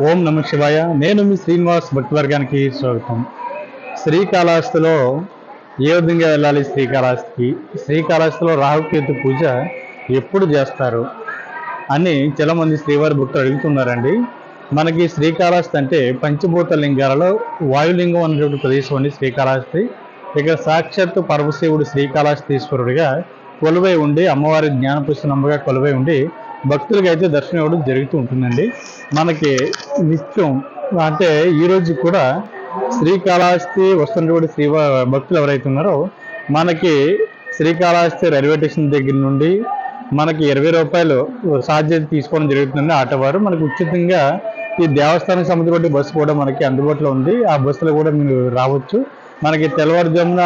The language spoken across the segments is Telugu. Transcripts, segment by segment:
ఓం నమ శివాయ. నేను మీ శ్రీనివాస్ భక్తివర్గానికి స్వాగతం. శ్రీకాళహస్తిలో ఏ విధంగా వెళ్ళాలి శ్రీకాళహస్తికి? శ్రీకాళహస్తిలో రాహుకేతు పూజ ఎప్పుడు చేస్తారు అని చాలామంది శ్రీవారి భక్తులు అడుగుతున్నారండి. మనకి శ్రీకాళహస్తి అంటే పంచభూత లింగాలలో వాయులింగం అనేటువంటి ప్రదేశం అండి శ్రీకాళహస్తి. ఇక్కడ సాక్షాత్తు పరమశివుడు శ్రీకాళహస్తీశ్వరుడిగా కొలువై ఉండి అమ్మవారి జ్ఞానపుష్పనమ్మగా కొలువై ఉండి భక్తులకి అయితే దర్శనం ఇవ్వడం జరుగుతూ ఉంటుందండి. మనకి నిత్యం అంటే ఈ కూడా శ్రీకాళహస్తి వస్తున్నటువంటి శ్రీ భక్తులు ఎవరైతే ఉన్నారో మనకి శ్రీకాళహస్తి రైల్వే స్టేషన్ దగ్గర నుండి మనకి ఇరవై రూపాయలు సాధ్యత తీసుకోవడం జరుగుతుందండి. ఆటో వారు మనకి ఉచితంగా ఈ దేవస్థానం సంబంధించిన బస్సు కూడా మనకి అందుబాటులో ఉంది. ఆ బస్సులో కూడా మీరు రావచ్చు. మనకి తెల్లవారుజామున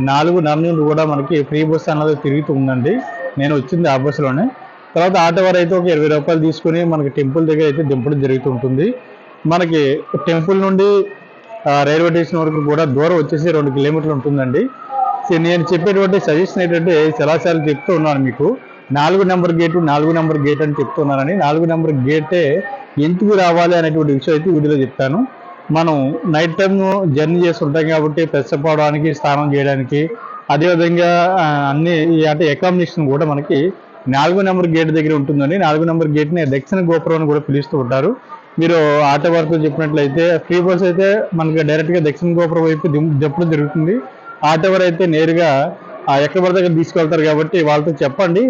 నాలుగు నుండి కూడా మనకి ఫ్రీ బస్సు అన్నది తిరుగుతూ ఉందండి. నేను వచ్చింది ఆ బస్సులోనే. తర్వాత ఆటో వారు అయితే ఒక ఇరవై రూపాయలు తీసుకుని మనకి టెంపుల్ దగ్గర అయితే దింపడం జరుగుతూ ఉంటుంది. మనకి టెంపుల్ నుండి రైల్వే స్టేషన్ వరకు కూడా దూరం వచ్చేసి రెండు కిలోమీటర్లు ఉంటుందండి. సో నేను చెప్పేటువంటి సజెషన్ ఏంటంటే చాలాసార్లు చెప్తూ ఉన్నాను మీకు. నాలుగు నెంబర్ గేటు నాలుగు నెంబర్ గేట్ అని చెప్తున్నానని. నాలుగు నెంబర్ గేటే ఎందుకు రావాలి అనేటువంటి విషయం అయితే వీడియోలో చెప్తాను. మనం నైట్ టైం జర్నీ చేసి ఉంటాం కాబట్టి ఫ్రెష్ అప్ అవడానికి స్నానం చేయడానికి అదేవిధంగా అన్ని ఈ అంటే అకామిడేషన్ కూడా మనకి నాలుగు నెంబర్ గేట్ దగ్గర ఉంటుందండి. నాలుగు నెంబర్ గేట్ని దక్షిణ గోపురం అని కూడా పిలుస్తూ ఉంటారు. మీరు ఆటో వరకు చెప్పినట్లయితే ఫ్రీ బస్ అయితే మనకి డైరెక్ట్గా దక్షిణ గోపురం వైపు దింపు చెప్పడం జరుగుతుంది ఆటో వారు అయితే నేరుగా ఆ ఎక్కడ పడితే అక్కడ తీసుకెళ్తారు కాబట్టి వాళ్ళతో చెప్పండి.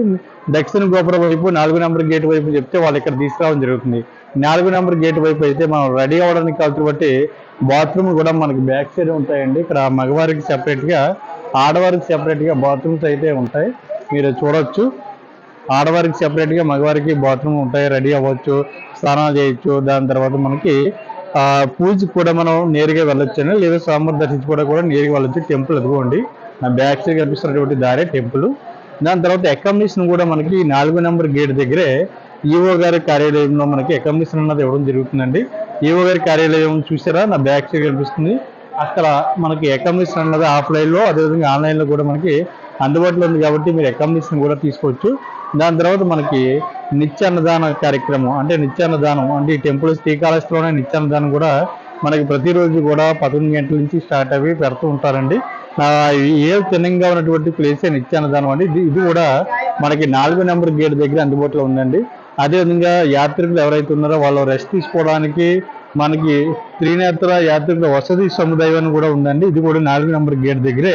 దక్షిణ గోపురం వైపు నాలుగు నెంబర్ గేట్ వైపు చెప్తే వాళ్ళు ఇక్కడ తీసుకురావడం జరుగుతుంది. నాలుగు నెంబర్ గేట్ వైపు అయితే మనం రెడీ అవ్వడానికి కావాల్సి బట్టి బాత్రూమ్ కూడా మనకి బ్యాక్ సైడ్ ఉంటాయండి. ఇక్కడ మగవారికి సెపరేట్గా ఆడవారికి సెపరేట్గా బాత్రూమ్స్ అయితే ఉంటాయి. మీరు చూడొచ్చు. ఆడవారికి సెపరేట్గా మగవారికి బాత్రూమ్ ఉంటాయి రెడీ అవ్వచ్చు స్నానాలు చేయొచ్చు. దాని తర్వాత మనకి ఆ, పూజకి కూడా మనం నేరుగా వెళ్ళొచ్చు లేదా స్వామివారి దర్శించుకోవడం కూడా నేరుగా వెళ్ళొచ్చు. టెంపుల్ ఎదుగుకోండి నా బ్యాక్ సైడ్ కనిపిస్తున్నటువంటి దారే టెంపుల్ దాని తర్వాత అకామిడేషన్ కూడా మనకి నాలుగో నెంబర్ గేట్ దగ్గరే ఈఓ గారి కార్యాలయంలో మనకి అకామిడేషన్ అన్నది ఇవ్వడం జరుగుతుందండి. ఈఓ గారి కార్యాలయం చూసారా? నా బ్యాక్ సైడ్ కనిపిస్తుంది. అక్కడ మనకి అకామిడేషన్ అన్నది ఆఫ్లైన్లో అదేవిధంగా ఆన్లైన్లో కూడా మనకి అందుబాటులో ఉంది కాబట్టి మీరు అకామిడేషన్ కూడా తీసుకోవచ్చు. దాని తర్వాత మనకి నిత్యాన్నదాన కార్యక్రమం అంటే నిత్యాన్నదానం అంటే ఈ టెంపుల్ శ్రీకాళహస్తిలోనే నిత్యాన్నదానం కూడా మనకి ప్రతిరోజు కూడా పదకొండు గంటల నుంచి స్టార్ట్ అవి పెడుతూ ఉంటారండి. ఏ చిన్నంగా ఉన్నటువంటి ప్లేసే నిత్యాన్నదానం అండి. ఇది ఇది కూడా మనకి నాలుగో నెంబర్ గేట్ దగ్గర అందుబాటులో ఉందండి. అదేవిధంగా యాత్రికులు ఎవరైతే ఉన్నారో వాళ్ళు రెస్ట్ తీసుకోవడానికి మనకి త్రినేత్ర యాత్రికుల వసతి సముదాయం అని కూడా ఉందండి. ఇది కూడా నాలుగు నెంబర్ గేట్ దగ్గరే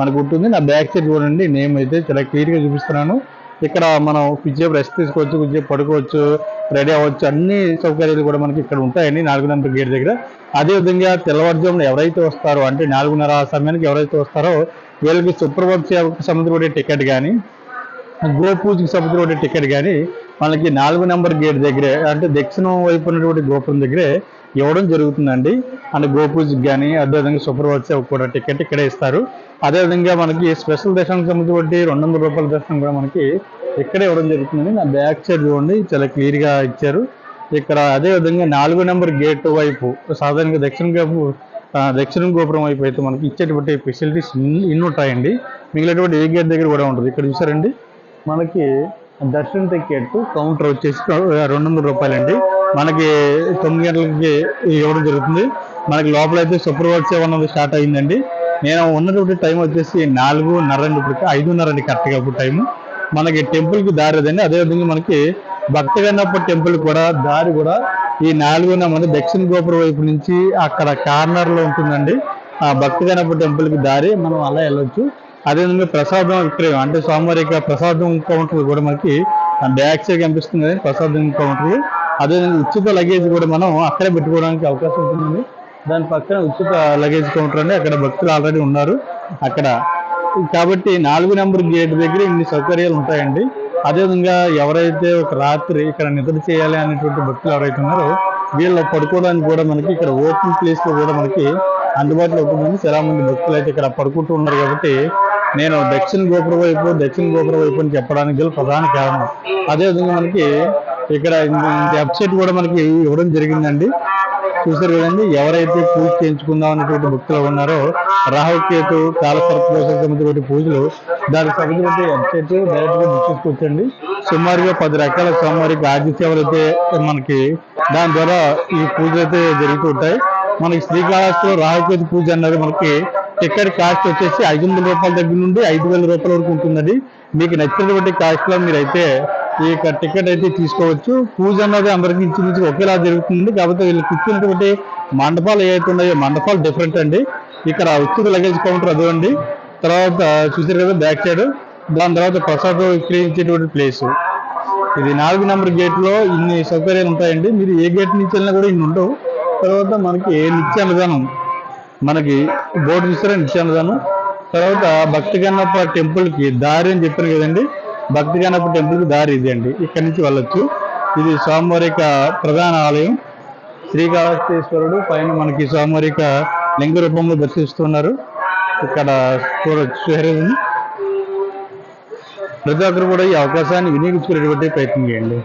మనకు ఉంటుంది. నా బ్యాక్ సైడ్ చూడండి నేమ్ అయితే చాలా క్లియర్గా చూపిస్తున్నాను. ఇక్కడ మనం కొద్దిసేపు రెస్ట్ తీసుకోవచ్చు కొంచెం పడుకోవచ్చు రెడీ అవ్వచ్చు. అన్ని సౌకర్యాలు కూడా మనకి ఇక్కడ ఉంటాయండి నాలుగు నెంబర్ గేట్ దగ్గర. అదేవిధంగా తెల్లవారుజామున ఎవరైతే వస్తారో అంటే నాలుగున్నర ఆ సమయానికి ఎవరైతే వస్తారో వీళ్ళకి సుప్రభాత్ సేవకు సంబంధించిన టికెట్ కానీ గోపూజకి సంబంధించిన టికెట్ కానీ మనకి నాలుగు నెంబర్ గేట్ దగ్గరే అంటే దక్షిణం వైపు ఉన్నటువంటి గోపురం దగ్గరే ఇవ్వడం జరుగుతుందండి. అంటే గోపూజకి కానీ అదేవిధంగా సూపర్ వర్క్స్ కూడా టికెట్ ఇక్కడే ఇస్తారు. అదేవిధంగా మనకి స్పెషల్ దర్శనం సంబంధించి రెండు వందల రూపాయల దర్శనం కూడా మనకి ఇక్కడే ఇవ్వడం జరుగుతుందండి. నా బ్యాక్ సైడ్ చూడండి చాలా క్లియర్గా ఇచ్చారు. ఇక్కడ అదే విధంగా నాలుగో నెంబర్ గేట్ వైపు సాధారణంగా దక్షిణ వైపు దక్షిణ గోపురం వైపు అయితే మనకి ఇచ్చేటువంటి ఫెసిలిటీస్ ఇన్ని ఉంటాయండి. మిగిలినటువంటి ఏ గేట్ దగ్గర కూడా ఉంటుంది ఇక్కడ చూసారండి మనకి దర్శనం టికెట్ కౌంటర్ వచ్చేసి రెండు వందల రూపాయలండి. మనకి తొమ్మిది గంటలకి ఇవ్వడం జరుగుతుంది. మనకి లోపల అయితే సూపర్ వర్క్ సేవ అన్నది స్టార్ట్ అయిందండి. నేను ఉన్నటువంటి టైం వచ్చేసి నాలుగున్నర అండి ఇప్పుడు ఐదున్నర అండి కరెక్ట్గా ఇప్పుడు టైము. మనకి టెంపుల్కి దారి అదండి. అదేవిధంగా మనకి భక్త టెంపుల్ కూడా దారి కూడా ఈ నాలుగున్న మన దక్షిణ గోపురం వైపు నుంచి అక్కడ కార్నర్లో ఉంటుందండి. ఆ భక్త గణప టెంపుల్కి దారి మనం అలా వెళ్ళొచ్చు. అదేవిధంగా ప్రసాదం విక్రయం. అంటే సోమవారి ప్రసాదం కౌంటర్ కూడా మనకి బ్యాక్ సైడ్ కనిపిస్తుంది. ప్రసాదం కౌంటర్ అదేవిధంగా ఉచిత లగేజ్ కూడా మనం అక్కడే పెట్టుకోవడానికి అవకాశం ఉంటుందండి. దాని పక్కన ఉచిత లగేజ్ కౌంటర్ అండి. అక్కడ భక్తులు ఆల్రెడీ ఉన్నారు అక్కడ. కాబట్టి నాలుగు నెంబర్ గేట్ దగ్గర ఇన్ని సౌకర్యాలు ఉంటాయండి. అదేవిధంగా ఎవరైతే ఒక రాత్రి ఇక్కడ నిద్ర చేయాలి అనేటువంటి భక్తులు ఎవరైతే ఉన్నారో వీళ్ళు పడుకోవడానికి కూడా మనకి ఇక్కడ ఓపెన్ ప్లేస్లో కూడా మనకి అందుబాటులో ఉంటుందని చాలా మంది భక్తులు అయితే ఇక్కడ పడుకుంటూ ఉన్నారు కాబట్టి నేను దక్షిణ గోపురం వైపు దక్షిణ గోపురం వైపు అని చెప్పడానికి గల ప్రధాన కారణం. అదేవిధంగా మనకి ఇక్కడ వెబ్సైట్ కూడా మనకి ఇవ్వడం జరిగిందండి. చూసారు కదండి ఎవరైతే పూజ చేయించుకుందాం అనేటువంటి భక్తులు ఉన్నారో రాహుకేతు కాలసర్పదోష సంబంధించిన పూజలు దానికి సంబంధించిన వెబ్సైట్ డైరెక్ట్గా బుక్ చేసుకోవచ్చండి. సుమారుగా పది రకాల స్వామివారికి ఆది సేవలు అయితే మనకి దాని ద్వారా ఈ పూజలు అయితే జరుగుతూ ఉంటాయి. మనకి శ్రీకాళహస్తిలో రాహుకేతు పూజ అన్నది మనకి టికెట్ కాస్ట్ వచ్చేసి ఐదు వందల రూపాయల దగ్గర నుండి ఐదు వేల రూపాయల వరకు ఉంటుందండి. మీకు నచ్చినటువంటి కాస్ట్లో మీరైతే ఈ యొక్క టికెట్ అయితే తీసుకోవచ్చు. పూజ అన్నది అందరికి ఇంచుమించు ఒకేలా జరుగుతుంది. కాకపోతే వీళ్ళు కూర్చున్నటువంటి మండపాలు ఏవైతే ఉన్నాయో మండపాలు డిఫరెంట్ అండి. ఇక్కడ ఉచిత లగేజ్ కౌంటర్ అదివ్వండి తర్వాత చూసారు కదా బ్యాక్ సైడ్ దాని తర్వాత ప్రసాదం విక్రయించేటువంటి ప్లేస్ ఇది నాలుగు నెంబర్ గేట్లో ఇన్ని సౌకర్యాలు ఉంటాయండి. మీరు ఏ గేట్ నుంచి వెళ్ళినా కూడా ఇన్ని ఉండవు. తర్వాత మనకి నిత్యాన్నదానం మనకి బోర్డు చూస్తారా? నిత్యాన్నదానం తర్వాత భక్తి కన్నప్ప టెంపుల్కి దారి అని చెప్పారు కదండి. భక్తి కన్నప్ప టెంపుల్ దారి ఇది అండి. ఇక్కడి నుంచి వెళ్ళొచ్చు. ఇది స్వామివారి ప్రధాన ఆలయం. శ్రీకాళహస్తీశ్వరుడు పైన మనకి స్వామివారి లింగ రూపంలో దర్శిస్తున్నారు. ఇక్కడ చూడొచ్చు ప్రతి ఒక్కరు కూడా ఈ అవకాశాన్ని వినియోగించుకునేటువంటి ప్రయత్నం చేయండి.